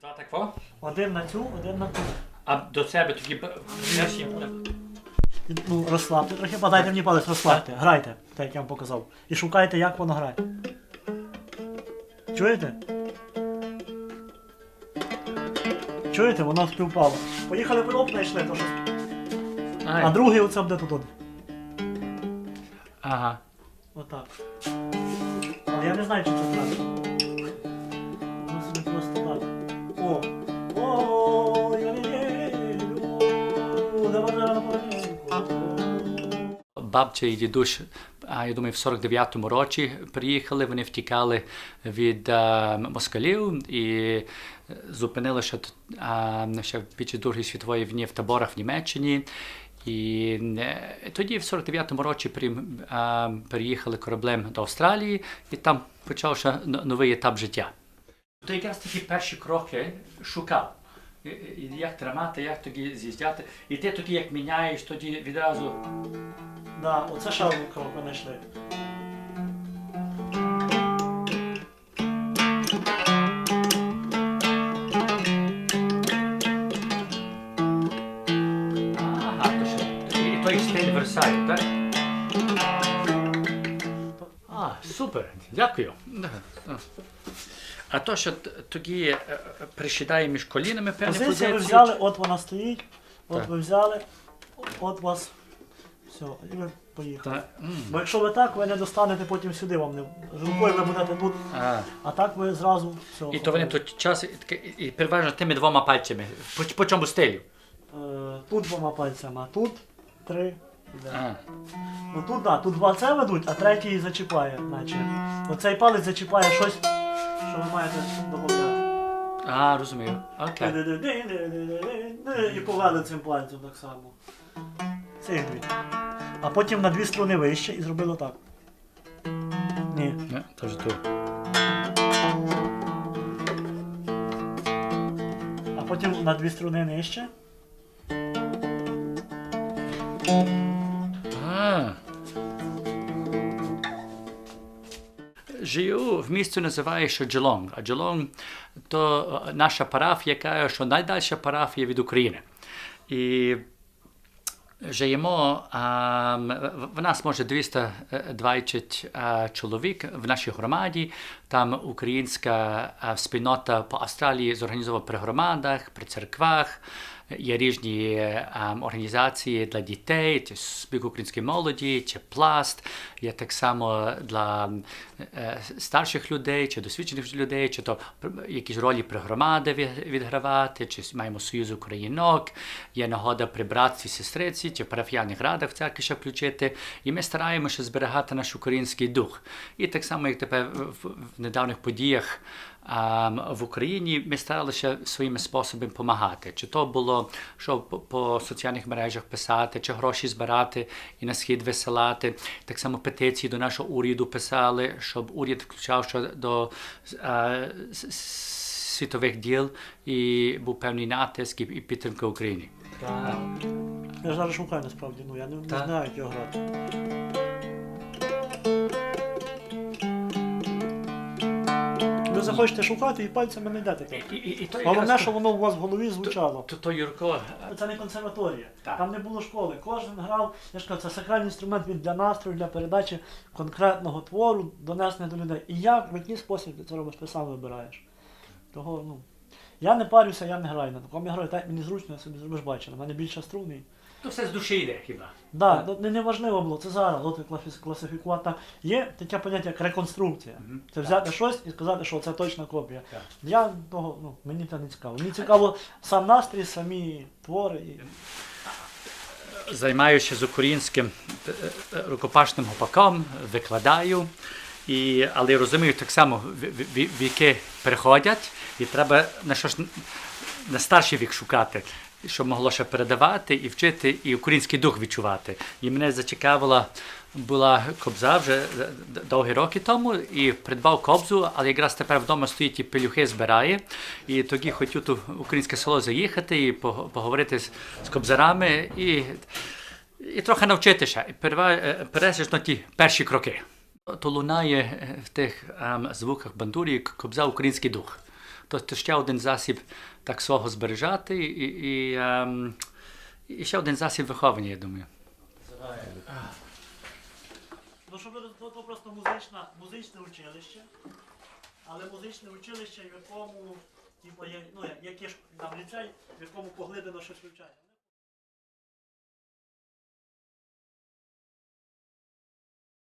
Два так во? Один на цю, один на ту. А до себе тоді б- береш їм. Ну, розслабте трохи, подайте мені палець, розслабте. Грайте, так як я вам показав. І шукайте, як воно грає. Чуєте? Чуєте, воно співпало. Поїхали по оп, знайшли, то що. А другий оце буде тут. один. Ага. Отак. Але я не знаю, чи це правильно. Бабця і дідусь, я думаю, в 49-му році приїхали, вони втікали від а, москалів і е, зупинилися ще під час Другої світової війни в таборах в Німеччині. І е, тоді, в 49-му році, переїхали кораблем до Австралії, і там почався новий етап життя. То якраз такі перші кроки шукав. Як тримати, як тоді з'їздяти. І ти тоді, як міняєш, тоді відразу. Да, оце крок ми знайшли. Ага, то ще і той стиль Версалю, так? А, супер, дякую. А то, що т- тоді е, е, присідає між колінами певні Позицію позиції. ви взяли, от вона стоїть, от Так. ви взяли, от вас. Все, і ви поїхали. Та, м, Бо якщо ви так, ви не достанете потім сюди, вам не рукою ви будете тут, а. а так ви зразу все. І то вони тут час і, таке- і переважно тими двома пальцями. По, по чому стилю? Е, Тут двома пальцями, а тут три. іде. А. Ну тут да, тут два це ведуть, а третій зачіпає, наче. Оцей палець зачіпає щось, що ви маєте додати. а, розумію. Окей. І повели цим пальцем так само. Цих дві. А потім на дві струни вище і зробили так. Ні. Не, то ж тут. А потім на дві струни нижче. А. Живу в місті називається Джелонг. А Джелонг то наша парафія, яка що найдальша парафія від України. І живемо, в- нас може 220 а, чоловік в нашій громаді. Там українська спільнота по Австралії зорганізована при громадах, при церквах. Є різні ем, організації для дітей, чи спік української молоді, чи пласт. Є так само для е, старших людей, чи досвідчених людей, чи то якісь ролі при громади відгравати, чи маємо союз українок. Є нагода при братстві, сестриці, чи парафіяльних радах в церкві ще включити. І ми стараємося зберігати наш український дух. І так само, як тепер в недавніх подіях а, в Україні ми старалися своїми способами допомагати. Чи то було, що по, соціальних мережах писати, чи гроші збирати і на схід висилати. Так само петиції до нашого уряду писали, щоб уряд включав що до а, с- світових діл і був певний натиск і, підтримка України. Я зараз шукаю насправді, ну я не, не Так. знаю, як захочете шукати і пальцями не йдете. І, і, і то Головне, якраз що воно у вас в голові звучало. то, то Юрко, Це не консерваторія. Так. Там не було школи. Кожен грав, я ж кажу, це сакральний інструмент він для настрою, для передачі конкретного твору, донесення до людей. І як, в який спосіб ти це робиш, ти сам вибираєш. Того, ну. Я не парюся, я не граю на такому. Я граю так, як мені зручно, я собі зробиш бачили. У мене більше струнний. то все з душі йде хіба. Да, ну, не, не важливо було, це зараз, от класифі- класифікувати. Там Є таке поняття як реконструкція. Мгм. Це взяти щось і сказати, що це точна копія. Так. Я того, ну, мені це не цікаво. Мені цікаво сам настрій, самі твори. І... займаюся з українським е, е, рукопашним гопаком, викладаю. І, але розумію так само, віки переходять, і треба на що ж на старший вік шукати, щоб могло ще передавати і вчити, і український дух відчувати. І мене зацікавила була кобза вже довгі роки тому, і придбав кобзу, але якраз тепер вдома стоїть і пелюхи збирає. І тоді хотів тут українське село заїхати і поговорити з, з кобзарами і, і трохи навчитися, е, пересічно ті перші кроки. То лунає е, в тих ем, звуках бандурі кобза український дух. то, то ще один засіб так свого збережати і, і, ем, і ще один засіб виховання, я думаю. Ну, щоб то, то просто музична, музичне училище, але музичне училище, в якому, типу, є, ну, як, є там ліцей, в якому поглиблено щось вивчає.